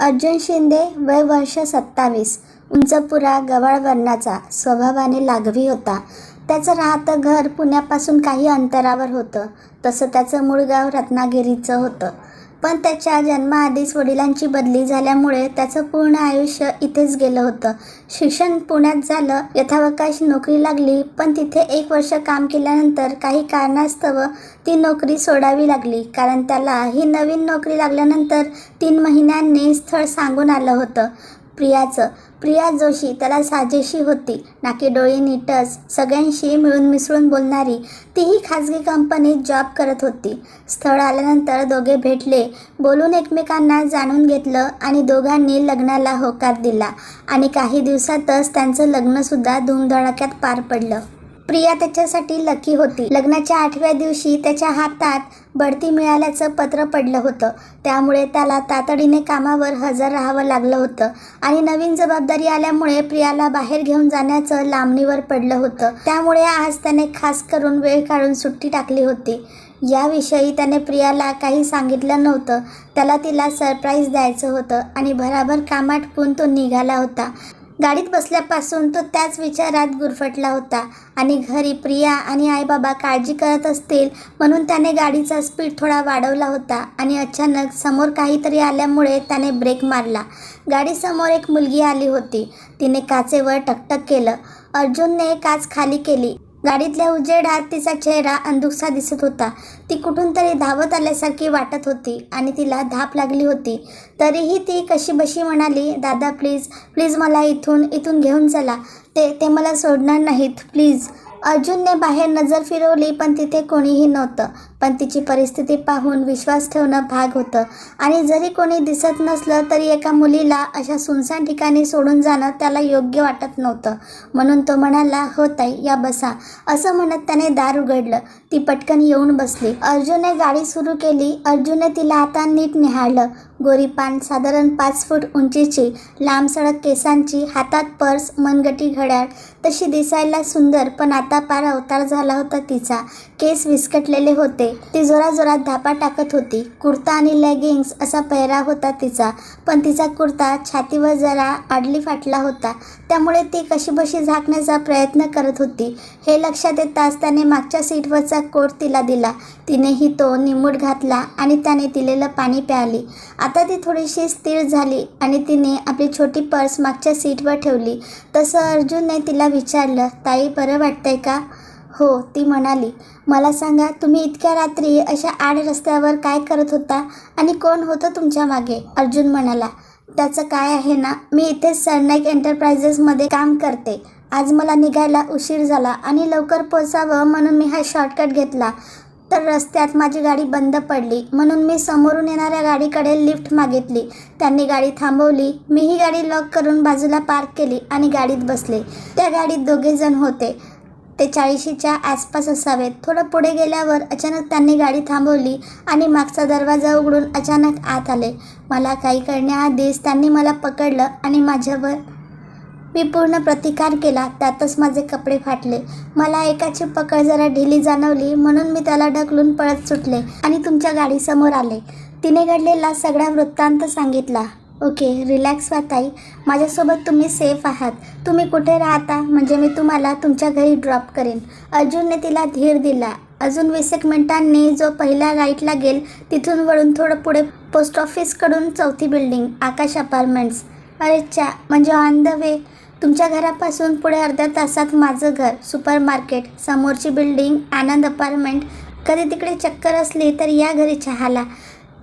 अर्जुन शिंदे वय वर्ष सत्तावीस. उंचपुरा गवाळ वर्णाचा स्वभावाने लाघवी होता. त्याचं राहतं घर पुण्यापासून काही अंतरावर होतं. तसं त्याचं मूळ गाव रत्नागिरीचं होतं. पण त्याच्या जन्माआधीच वडिलांची बदली झाल्यामुळे त्याचं पूर्ण आयुष्य इथेच गेलं होतं. शिक्षण पुण्यात झालं यथावकाश नोकरी लागली पण तिथे एक वर्ष काम केल्यानंतर काही कारणास्तव ती नोकरी सोडावी लागली कारण त्याला ही नवीन नोकरी लागल्यानंतर तीन महिन्यांनी स्थळ सांगून आलं होतं. प्रियाचं. प्रिया जोशी त्याला साजेशी होती. नाकी डोळे नीटच सगळ्यांशी मिळून मिसळून बोलणारी तीही खाजगी कंपनीत जॉब करत होती. स्थळ आल्यानंतर दोघे भेटले. बोलून एकमेकांना जाणून घेतलं आणि दोघांनी लग्नाला होकार दिला. आणि काही दिवसातच त्यांचं लग्नसुद्धा धूमधडाक्यात पार पडलं. प्रिया त्याच्यासाठी लकी होती. लग्नाच्या आठव्या दिवशी त्याच्या हातात बढती मिळाल्याचं पत्र पडलं होतं. त्यामुळे त्याला तातडीने कामावर हजर राहावं लागलं होतं आणि नवीन जबाबदारी आल्यामुळे प्रियाला बाहेर घेऊन जाण्याचं लांबणीवर पडलं होतं. त्यामुळे आज त्याने खास करून वेळ काढून सुट्टी टाकली होती. याविषयी त्याने प्रियाला काही सांगितलं नव्हतं. त्याला तिला सरप्राईज द्यायचं होतं आणि भराभर कामाटपून तो निघाला होता. गाडीत बसल्यापासून तो त्याच विचारात गुरफटला होता. आणि घरी प्रिया आणि आईबाबा काळजी करत असतील म्हणून त्याने गाडीचा स्पीड थोडा वाढवला होता आणि अचानक समोर काहीतरी आल्यामुळे त्याने ब्रेक मारला. गाडीसमोर एक मुलगी आली होती. तिने काचेवर टकटक केलं. अर्जुनने काच खाली केली. गाडीतल्या उजेडात तिचा चेहरा अंधुकसा दिसत होता. ती कुठून तरी धावत आल्यासारखी वाटत होती आणि तिला धाप लागली होती. तरीही ती कशी बशी म्हणाली दादा प्लीज प्लीज मला इथून इथून घेऊन चला. ते ते मला सोडणार नाहीत प्लीज अर्जुनने बाहेर नजर फिरवली पण तिथे कोणीही नव्हतं. पण तिची परिस्थिती पाहून विश्वास ठेवणं भाग होतं. आणि जरी कोणी दिसत नसलं तरी एका मुलीला अशा सुनसान ठिकाणी सोडून जाणं त्याला योग्य वाटत नव्हतं. म्हणून तो म्हणाला हो ताई या बसा. असं म्हणत त्याने दार उघडलं. ती पटकन येऊन बसली. अर्जुनने गाडी सुरू केली. अर्जुनने तिला आता नीट निहाळलं. गोरीपान साधारण पाच फूट उंचीची लांब सडक केसांची हातात पर्स मनगटी घड्याळ तशी दिसायला सुंदर पण आता पार अवतार झाला होता तिचा. केस विस्कटलेले होते. ती जोराजोरात धापा टाकत होती. कुर्ता आणि लेगिंग्स असा पेहराव होता तिचा. पण तिचा कुर्ता छातीवर जरा आडली फाटला होता. त्यामुळे ती कशीबशी झाकण्याचा प्रयत्न करत होती. हे लक्षात येताच त्याने मागच्या सीटवरचा कोट तिला दिला. तिनेही तो निमूट घातला आणि त्याने दिलेलं पाणी प्यायली. आता ती थोडीशी स्थिर झाली आणि तिने आपली छोटी पर्स मागच्या सीटवर ठेवली. तसं अर्जुनने तिला विचारलं ताई बरं वाटतंय का? हो ती म्हणाली. मला सांगा तुम्ही इतक्या रात्री अशा आड रस्त्यावर काय करत होता आणि कोण होतं तुमच्या मागे? अर्जुन म्हणाला. त्याचं काय आहे ना मी इथे सरनाईक एंटरप्राइजेसमध्ये काम करते. आज मला निघायला उशीर झाला आणि लवकर पोचावं म्हणून मी हा शॉर्टकट घेतला. तर रस्त्यात माझी गाडी बंद पडली. म्हणून मी समोरून येणाऱ्या गाडीकडे लिफ्ट मागितली. त्यांनी गाडी थांबवली. मीही गाडी लॉक करून बाजूला पार्क केली आणि गाडीत बसले. त्या गाडीत दोघेजण होते. ते चाळीशीच्या आसपास असावेत. थोडं पुढे गेल्यावर अचानक त्यांनी गाडी थांबवली आणि मागचा दरवाजा उघडून अचानक आत आले. मला काही करण्याआधीच त्यांनी मला पकडलं आणि माझ्यावर मी पूर्ण प्रतिकार केला. त्यातच माझे कपडे फाटले. मला एकाची पकड जरा ढिली जाणवली म्हणून मी त्याला ढकलून पळत सुटले आणि तुमच्या गाडीसमोर आले. तिने घडलेला सगळा वृत्तांत सांगितला. ओके रिलॅक्स वाताई ताई. माझ्यासोबत तुम्ही सेफ आहात. तुम्ही कुठे राहता? म्हणजे मी तुम्हाला तुमच्या घरी ड्रॉप करेन. अर्जुनने तिला धीर दिला. अजून वीस एक मिनिटांनी जो पहिल्या राईटला गेल तिथून वळून थोडं पुढे पोस्ट ऑफिसकडून चौथी बिल्डिंग आकाश अपार्टमेंट्स अरे चा म्हणजे ऑन द वे तुमच्या घरापासून पुढे अर्ध्या तासात माझं घर सुपर मार्केट समोरची बिल्डिंग आनंद अपार्टमेंट कधी तिकडे चक्कर असली तर या घरी चहाला.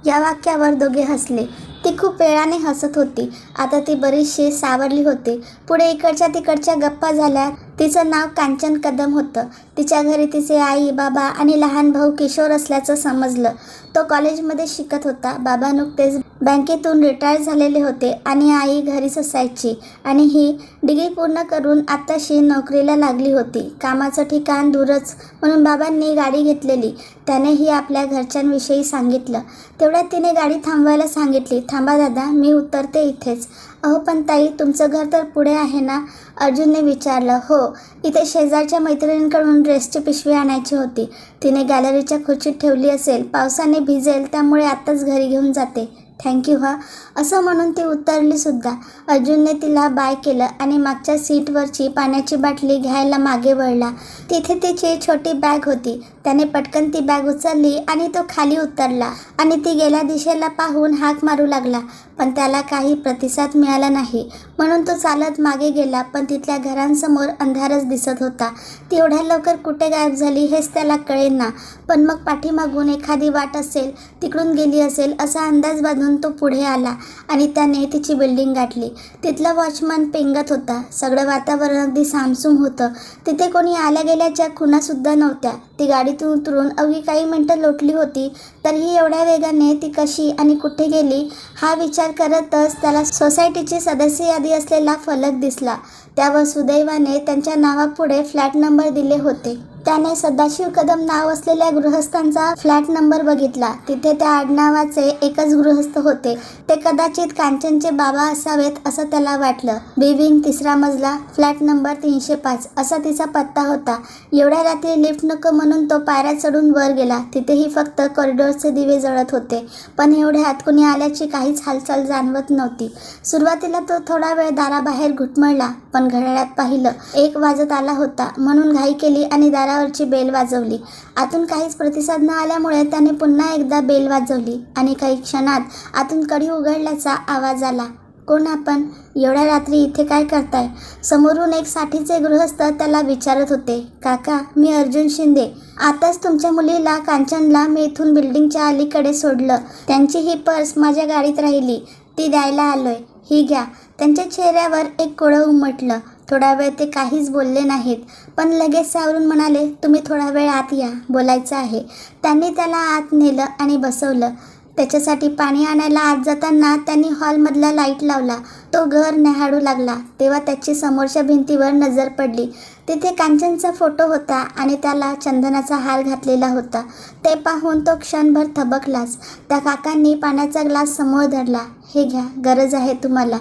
या वाक्यावर दोघे हसले. ती खूप वेळाने हसत होती. आता ती बरीचशी सावरली होती. पुढे इकडच्या तिकडच्या गप्पा झाल्या. तिचं नाव कांचन कदम होतं. तिच्या घरी तिचे आई बाबा आणि लहान भाऊ किशोर असल्याचं समजलं. तो कॉलेजमध्ये शिकत होता. बाबा नुकतेच बँकेतून रिटायर झालेले होते आणि आई घरीच असायची आणि ही डिग्री पूर्ण करून आत्ताशी नोकरीला लागली होती. कामाचं ठिकाण दूरच म्हणून बाबांनी गाडी घेतलेली. त्यानेही आपल्या घरच्यांविषयी सांगितलं. तेवढ्यात तिने गाडी थांबवायला सांगितली थांबा दादा मी उतरते इथेच. अहो पण ताई तुमचं घर तर पुढे आहे ना? अर्जुनने विचारलं. हो इथे शेजारच्या मैत्रिणींकडून ड्रेसची पिशवी आणायची होती. तिने गॅलरीच्या खुर्चीत ठेवली असेल. पावसाने भिजेल त्यामुळे आत्ताच घरी घेऊन जाते. थँक्यू हा. असं म्हणून ती उतरली सुद्धा. अर्जुनने तिला बाय केलं आणि मागच्या सीटवरची पाण्याची बाटली घ्यायला मागे वळला. तिथे तिची छोटी बॅग होती. त्याने पटकन ती बॅग उचलली आणि तो खाली उतरला आणि ती गेल्या दिशेला पाहून हाक मारू लागला. पण त्याला काही प्रतिसाद मिळाला नाही. म्हणून तो चालत मागे गेला पण तिथल्या घरांसमोर अंधारच दिसत होता. ती एवढ्या लवकर कुठे गायब झाली हेच त्याला कळेना पण मग पाठीमागून एखादी वाट असेल तिकडून गेली असेल असा अंदाज बांधून तो पुढे आला आणि त्याने तिची बिल्डिंग गाठली. तिथला वॉचमन पेंगत होता. सगळं वातावरण अगदी सामसूम होतं. तिथे कोणी आल्या गेल्याच्या खुणासुद्धा नव्हत्या. ती गाडीतून उतरून अवघी काही मिनटं लोटली होती तरीही एवढ्या वेगाने ती कशी आणि कुठे गेली हा विचार करतच त्याला सोसायटीची सदस्य यादी असलेला फलक दिसला. त्यावर सुदैवाने त्यांच्या नावापुढे फ्लॅट नंबर दिले होते. त्याने सदाशिव कदम नाव असलेल्या गृहस्थांचा फ्लॅट नंबर बघितला. तिथे त्या आडनावाचे एकच गृहस्थ होते. ते कदाचित कांचनचे बाबा असावेत असं त्याला वाटलं. बिविंग तिसरा मजला फ्लॅट नंबर तीनशे पाच असा तिचा पत्ता होता. एवढ्या रात्री लिफ्ट नको म्हणून तो पायऱ्या चढून वर गेला. तिथेही फक्त कॉरिडॉरचे दिवे जळत होते. पण एवढ्यात कुणी आल्याची काहीच हालचाल जाणवत नव्हती. सुरुवातीला तो थोडा वेळ दाराबाहेर घुटमळला पण घड्याळात पाहिलं एक वाजत आला होता. म्हणून घाई केली आणि दारा दारावरची बेल वाजवली. आतून काहीच प्रतिसाद न आल्यामुळे त्याने पुन्हा एकदा बेल वाजवली आणि काही क्षणात आतून कडी उघडल्याचा आवाज आला. कोण आपण? एवढ्या रात्री इथे काय करताय? समोरून एक साठीचे गृहस्थ त्याला विचारत होते. काका मी अर्जुन शिंदे. आताच तुमच्या मुलीला कांचनला मी इथून बिल्डिंगच्या अलीकडे सोडलं. त्यांची ही पर्स माझ्या गाडीत राहिली. ती द्यायला आलोय. ही घ्या. त्यांच्या चेहऱ्यावर एक कोळं उमटलं. थोडा वेळ ते काहीच बोलले नाहीत. पण लगेच सावरून म्हणाले तुम्ही थोडा वेळ आत या बोलायचं आहे. त्यांनी त्याला आत नेलं आणि बसवलं. त्याच्यासाठी पाणी आणायला आत जाताना त्यांनी हॉलमधला लाइट लावला. तो घर न्याहाळू लागला. तेव्हा त्याची समोरच्या भिंतीवर नजर पडली. तिथे कांचनचा फोटो होता आणि त्याला चंदनाचा हार घातलेला होता. ते पाहून तो क्षणभर थबकलाच. त्या काकांनी पाण्याचा ग्लास समोर धरला. हे घ्या गरज आहे तुम्हाला.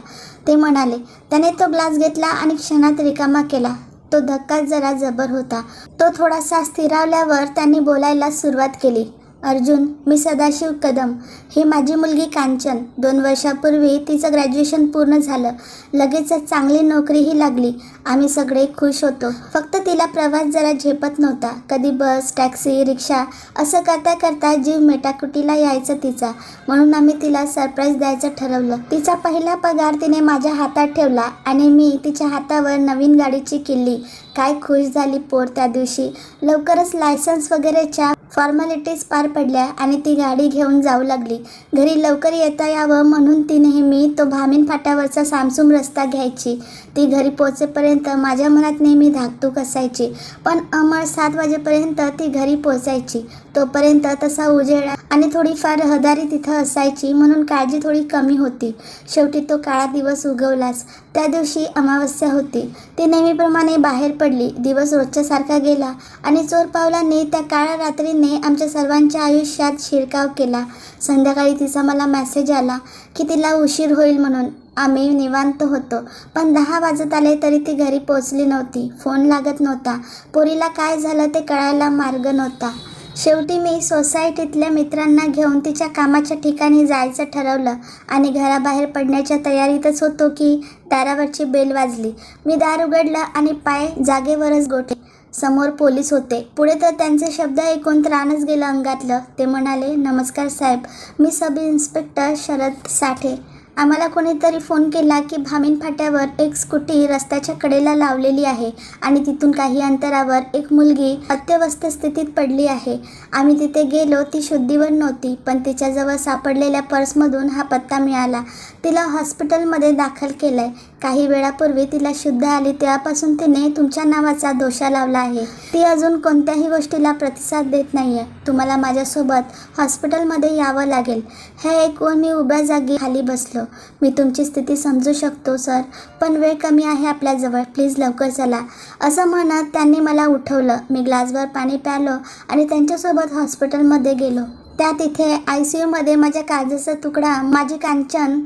ते म्हणाले. त्याने तो ग्लास घेतला आणि क्षणात रिकामा केला. तो धक्का जरा जबर होता. तो थोडासा स्थिरावल्यावर त्यांनी बोलायला सुरुवात केली. अर्जुन मी सदाशिव कदम. ही माझी मुलगी कांचन. दोन वर्षापूर्वी तिचं ग्रॅज्युएशन पूर्ण झालं. लगेचच चांगली नोकरीही लागली. आम्ही सगळे खुश होतो. फक्त तिला प्रवास जरा झेपत नव्हता. कधी बस टॅक्सी रिक्षा असं करता करता जीव मेटाकुटीला यायचं तिचा. म्हणून आम्ही तिला सरप्राईज द्यायचं ठरवलं. तिचा पहिला पगार तिने माझ्या हातात ठेवला आणि मी तिच्या हातावर नवीन गाडीची किल्ली. काय खुश झाली पोर त्या दिवशी. लवकरच लायसन्स वगैरेच्या फॉर्मॅलिटीज पार पडल्या आणि ती गाडी घेऊन जाऊ लागली. घरी लवकर येता यावं म्हणून ती नेहमी तो भामीन फाट्यावरचा सामसूम रस्ता घ्यायची. ती घरी पोचेपर्यंत माझ्या मनात नेहमी धाकधूक असायची. पण अमर सात वाजेपर्यंत ती घरी पोचायची तोपर्यंत तसा उजेड आणि थोडीफार रहदारी तिथं असायची म्हणून काळजी थोडी कमी होती. शेवटी तो काळा दिवस उगवलाच. त्या दिवशी अमावस्या होती. ती नेहमीप्रमाणे बाहेर पडली. दिवस रोजच्यासारखा गेला आणि चोर पावलाने त्या काळ्या रात्रीने आमच्या सर्वांच्या आयुष्यात शिरकाव केला. संध्याकाळी तिचा मला मेसेज आला की तिला उशीर होईल म्हणून. आम्ही निवांत होतो. पण दहा वाजत आले तरी ती घरी पोचली नव्हती. फोन लागत नव्हता. पोरीला काय झालं ते कळायला मार्ग नव्हता. शेवटी मी सोसायटीतल्या मित्रांना घेऊन तिच्या कामाच्या ठिकाणी जायचं ठरवलं आणि घराबाहेर पडण्याच्या तयारीतच होतो की दारावरची बेल वाजली. मी दार उघडलं आणि पाय जागेवरच गोठे समोर पोलीस होते. पुढे तर त्यांचे शब्द ऐकून त्राणच गेलं अंगातलं. ते म्हणाले नमस्कार साहेब. मी सब इन्स्पेक्टर शरद साठे. आम्हाला कोणीतरी फोन केला की भामीन फाट्यावर एक स्कूटी रस्त्याच्या कडेला लावलेली आहे आणि तिथून काही अंतरावर एक मुलगी अत्यवस्थ स्थितीत पडली आहे. आम्ही तिथे गेलो ती शुद्धीवर नव्हती पण तिच्याजवळ सापडलेल्या पर्समधून हा पत्ता मिळाला. तिला हॉस्पिटलमध्ये दाखल केलं आहे काही वेळापूर्वी तिला शुद्ध आली तेव्हापासून तिने तुमच्या नावाचा दोषा लावला आहे. ती अजून कोणत्याही गोष्टीला प्रतिसाद देत नाही आहे तुम्हाला माझ्यासोबत हॉस्पिटलमध्ये यावं लागेल. हे ऐकून मी उभ्या जागी खाली बसलो. मी तुमची स्थिती समजू शकतो सर पण वेळ कमी आहे आपल्याजवळ. प्लीज लवकर चला. असं म्हणत त्यांनी मला उठवलं. मी ग्लासवर पाणी प्यालो आणि त्यांच्यासोबत हॉस्पिटलमध्ये गेलो. त्या तिथे आय सी यूमध्ये माझ्या काळजाचा तुकडा माझी कांचन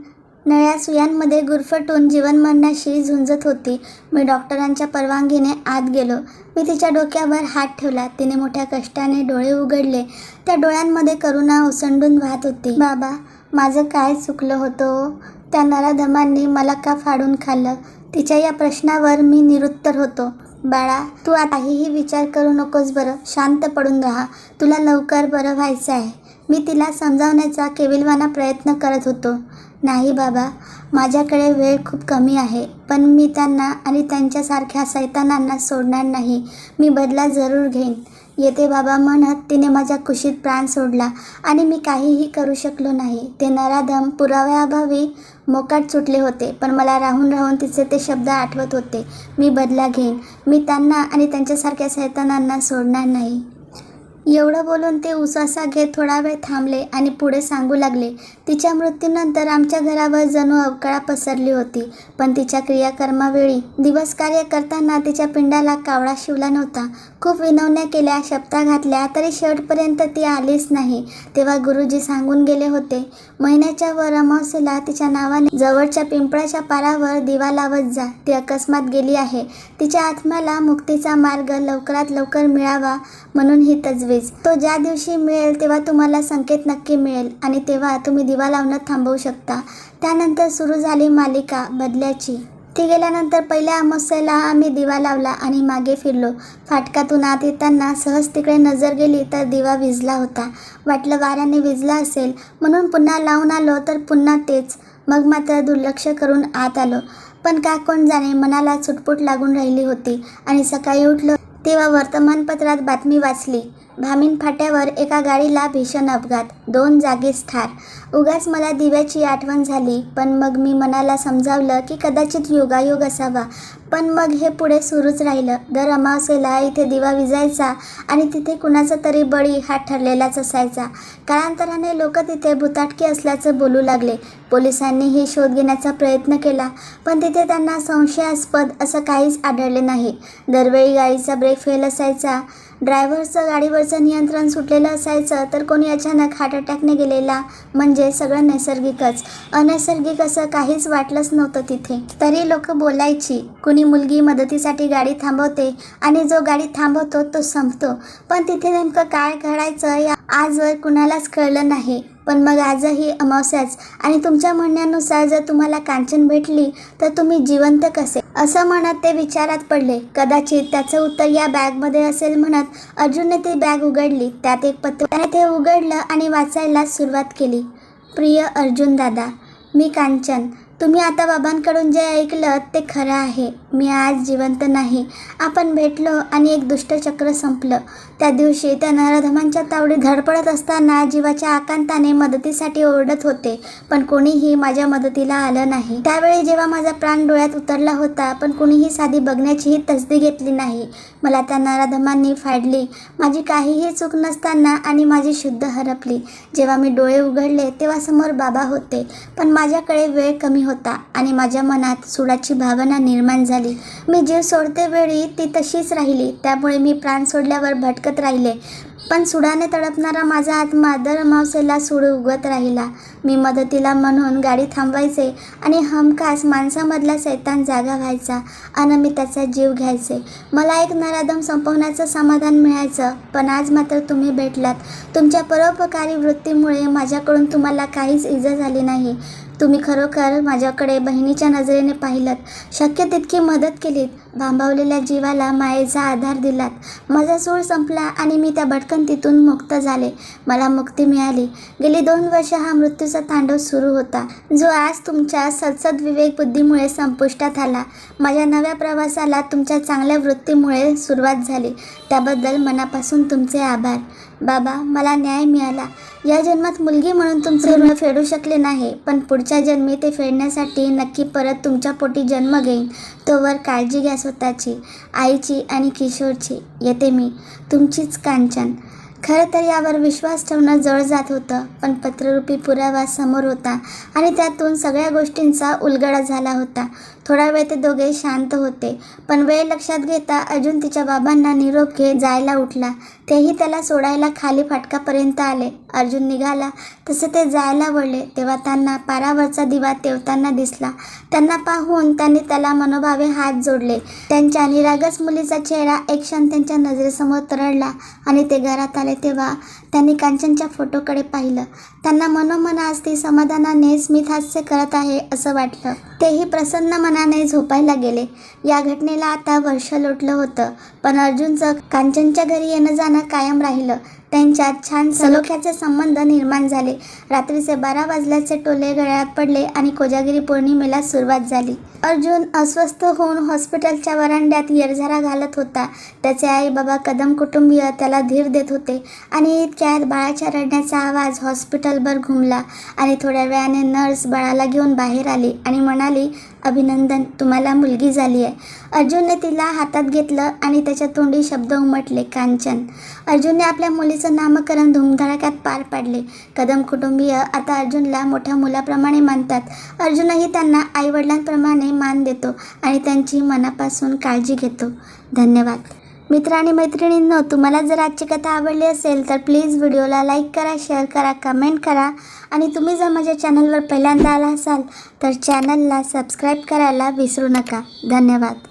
नळ्या सुयांमध्ये गुरफटून जीवनमरणाशी झुंजत होती. मी डॉक्टरांच्या परवानगीने आत गेलो. मी तिच्या डोक्यावर हात ठेवला. तिने मोठ्या कष्टाने डोळे उघडले. त्या डोळ्यांमध्ये करुणा ओसंडून वाहत होती. बाबा माझं काय चुकलं होतं त्या नराधमांनी मला का फाडून खाल्लं? तिच्या या प्रश्नावर मी निरुत्तर होतो. बाळा तू आता काहीही विचार करू नकोस बरं. शांत पडून राहा. तुला लवकर बरं व्हायचं आहे. मी तिला समजावण्याचा केविलवाना प्रयत्न करत होतो. नाही बाबा माझ्याकडे वेळ खूप कमी आहे पण मी त्यांना आणि त्यांच्यासारख्या सैतानांना सोडणार नाही. मी बदला जरूर घेईन. येते बाबा म्हणत तिने माझ्या कुशीत प्राण सोडला आणि मी काहीही करू शकलो नाही. ते नराधम पुराव्याअभावी मोकाट सुटले होते पण मला राहून राहून तिचे ते शब्द आठवत होते. मी बदला घेईन. मी त्यांना आणि त्यांच्यासारख्या सैतानांना सोडणार नाही. एवढं बोलून ते उसासा घेत थोडा वेळ थांबले आणि पुढे सांगू लागले तिच्या मृत्यूनंतर आमच्या घरावर जणू अवकाळा पसरली होती पण तिच्या क्रियाकर्मावेळी दिवस कार्य करताना तिच्या पिंडाला कावळा शिवला नव्हता. खूप विनवण्या केल्या शब्दा घातल्या तरी शेवटपर्यंत ती आलीच नाही. तेव्हा गुरुजी सांगून गेले होते महिन्याच्या वर अमावस्येला तिच्या नावाने जवळच्या पिंपळाच्या पारावर दिवा लावत जा ती अकस्मात गेली आहे. तिच्या आत्म्याला मुक्तीचा मार्ग लवकरात लवकर मिळावा म्हणून ही तजवीज. तो ज्या दिवशी मिळेल तेव्हा तुम्हाला संकेत नक्की मिळेल आणि तेव्हा तुम्ही दिवा लावणं थांबवू शकता. त्यानंतर सुरू झाली मालिका बदल्याची. ती गेल्यानंतर पहिल्या अमावस्येला आम्ही दिवा लावला आणि मागे फिरलो. फाटकातून आत येताना सहज तिकडे नजर गेली तर दिवा विजला होता. वाटलं वाऱ्याने विजला असेल. म्हणून पुन्हा लावून आलो तर पुन्हा तेच. मग मात्र दुर्लक्ष करून आत आलो. पण का कोण जाणे मनाला चुटपुट लागून राहिली होती आणि सकाळी उठलो तेव्हा वर्तमानपत्रात बातमी वाचली. भामीन फाट्यावर एका गाडीला भीषण अपघात दोन जागीच ठार. उगाच मला दिव्याची आठवण झाली पण मग मी मनाला समजावलं की कदाचित योगायोग असावा. पण मग हे पुढे सुरूच राहिलं. दर अमावस्येला इथे दिवा विजायचा आणि तिथे कुणाचा तरी बळी हा ठरलेलाच असायचा. कालांतराने लोक तिथे भुताटकी असल्याचं बोलू लागले. पोलिसांनीही शोध घेण्याचा प्रयत्न केला पण तिथे त्यांना संशयास्पद असं काहीच आढळले नाही. दरवेळी गाडीचा ब्रेक फेल असायचा. ड्रायव्हरचं गाडीवरचं नियंत्रण सुटलेलं असायचं तर कोणी अचानक हार्ट अटॅकने गेलेला म्हणजे सगळं नैसर्गिकच. अनैसर्गिक असं काहीच वाटलंच नव्हतं तिथे. तरी लोक बोलायची कुणी मुलगी मदतीसाठी गाडी थांबवते आणि जो गाडी थांबवतो तो संपतो. पण तिथे नेमकं काय घडायचं या आजवर कुणालाच कळलं नाही. पण मग आजही अमावस्याच आणि तुमच्या म्हणण्यानुसार जर तुम्हाला कांचन भेटली तर तुम्ही जिवंत कसे? असं म्हणत ते विचारात पडले. कदाचित त्याचं उत्तर या बॅगमध्ये असेल म्हणत अर्जुनने ती बॅग उघडली. त्यात एक पत्र त्याने ते उघडलं आणि वाचायला सुरुवात केली. प्रिय अर्जुन दादा मी कांचन. तुम्ही आता बाबांकडून जे ऐकलं ते खरं आहे. मी आज जिवंत नाही. आपण भेटलो आणि एक दुष्टचक्र संपलं. त्या दिवशी त्या नराधमांच्या तावडीत धडपडत असताना जीवाच्या आकांताने मदतीसाठी ओरडत होते पण कोणीही माझ्या मदतीला आलं नाही. त्यावेळी जेव्हा माझा प्राण डोळ्यात उतरला होता पण कुणीही साधी बघण्याचीही तसदी घेतली नाही. मला त्या नराधमांनी फाडली. माझी काहीही चूक नसताना आणि माझी शुद्ध हरपली. जेव्हा मी डोळे उघडले तेव्हा समोर बाबा होते पण माझ्याकडे वेळ कमी होता. होता आणि माझ्या मनात सुडाची भावना निर्माण झाली. मी जीव सोडते वेळी ती तशीच राहिली. त्यामुळे मी प्राण सोडल्यावर भटकत राहिले. पण सुडाने तडपणारा माझा आत्मा दर मावसेला सूड उगवत राहिला. मी मदतीला म्हणून गाडी थांबवायचे आणि हमखास माणसामधला सैतान जागा व्हायचा आणि मी त्याचा जीव घ्यायचे. मला एक नरादम संपवण्याचं समाधान मिळायचं पण आज मात्र तुम्ही भेटलात. तुमच्या परोपकारी वृत्तीमुळे माझ्याकडून तुम्हाला काहीच इजा झाली नाही. तुम्ही खरोखर माझ्याकडे बहिणीच्या नजरेने पाहिलं शक्य तितकी मदत केलीत. भांबावलेल्या जीवाला मायेचा आधार दिलात. माझा सूळ संपला आणि मी त्या भटकंतीतून मुक्त झाले. मला मुक्ती मिळाली. गेली दोन वर्ष हा मृत्यूचा तांडव सुरू होता जो आज तुमच्या सदसद विवेक बुद्धीमुळे संपुष्टात आला. माझ्या नव्या प्रवासाला तुमच्या चांगल्या वृत्तीमुळे सुरुवात झाली. त्याबद्दल मनापासून तुमचे आभार. बाबा मला न्याय मिळाला. या जन्मात मुलगी म्हणून तुमचे ऋण फेडू शकले नाही पण पुढच्या जन्मी ते फेडण्यासाठी नक्की परत तुमच्या पोटी जन्म घेईन. तोवर काळजी घ्या स्वतःची आईची आणि किशोरची. येते मी. तुमचीच कांचन. खरं तर यावर विश्वास ठेवणं जळ जात होतं पण पत्ररूपी पुरावा समोर होता आणि त्यातून सगळ्या गोष्टींचा उलगडा झाला होता. थोडा वेळ ते दोघे शांत होते. पण वेळ लक्षात घेता अर्जुन तिच्या बाबांना निरोप घेत जायला उठला. तेही त्याला सोडायला खाली फाटकापर्यंत आले. अर्जुन निघाला. तसे ते जायला वळले. तेव्हा त्यांना पारावरचा दिवा तेवताना दिसला. त्यांना पाहून त्यांनी त्याला मनोभावे हात जोडले. त्यांच्या निरागस मुलीचा चेहरा एक क्षण त्यांच्या नजरेसमोर तरळला आणि ते घरात आले तेव्हा त्यांनी कांचनच्या फोटोकडे पाहिलं. त्यांना मनोमन आज ती समाधानाने स्मित हास्य करत आहे असं वाटलं. तेही प्रसन्न मनाने झोपायला गेले. या घटनेला आता वर्ष लोटलं होतं. पण अर्जुनचं कांचनच्या घरी येणं जाणं कायम राहिलं. त्यांच्यात छान सलोख्याचे संबंध निर्माण झाले. रात्रीचे बारा वाजल्याचे टोले गळ्यात पडले आणि कोजागिरी पौर्णिमेला सुरुवात झाली. अर्जुन अस्वस्थ होऊन हॉस्पिटलच्या वरांड्यात येरझारा घालत होता. त्याचे आई बाबा कदम कुटुंबीय त्याला धीर देत होते आणि इतक्यात बाळाच्या रडण्याचा आवाज हॉस्पिटलभर घुमला आणि थोड्या वेळाने नर्स बाळाला घेऊन बाहेर आली आणि म्हणाली अभिनंदन तुम्हाला मुलगी झाली आहे. अर्जुनने तिला हातात घेतलं आणि त्याच्या तोंडी शब्द उमटले कांचन. अर्जुनने आपल्या मुलीचं नामकरण धुमधडाक्यात पार पाडले. कदम कुटुंबीय आता अर्जुनला मोठ्या मुलाप्रमाणे मानतात. अर्जुनही त्यांना आईवडिलांप्रमाणे मान देतो आणि त्यांची मनापासून काळजी घेतो. धन्यवाद. मित्र आणि मैत्रिणींनो तुम्हाला जर आजची कथा आवडली असेल तर प्लीज व्हिडिओला लाईक करा शेअर करा कमेंट करा. आणि तुम्ही जर माझ्या चॅनलवर पहिल्यांदा आला असाल तर चॅनलला सबस्क्राईब करायला विसरू नका. धन्यवाद.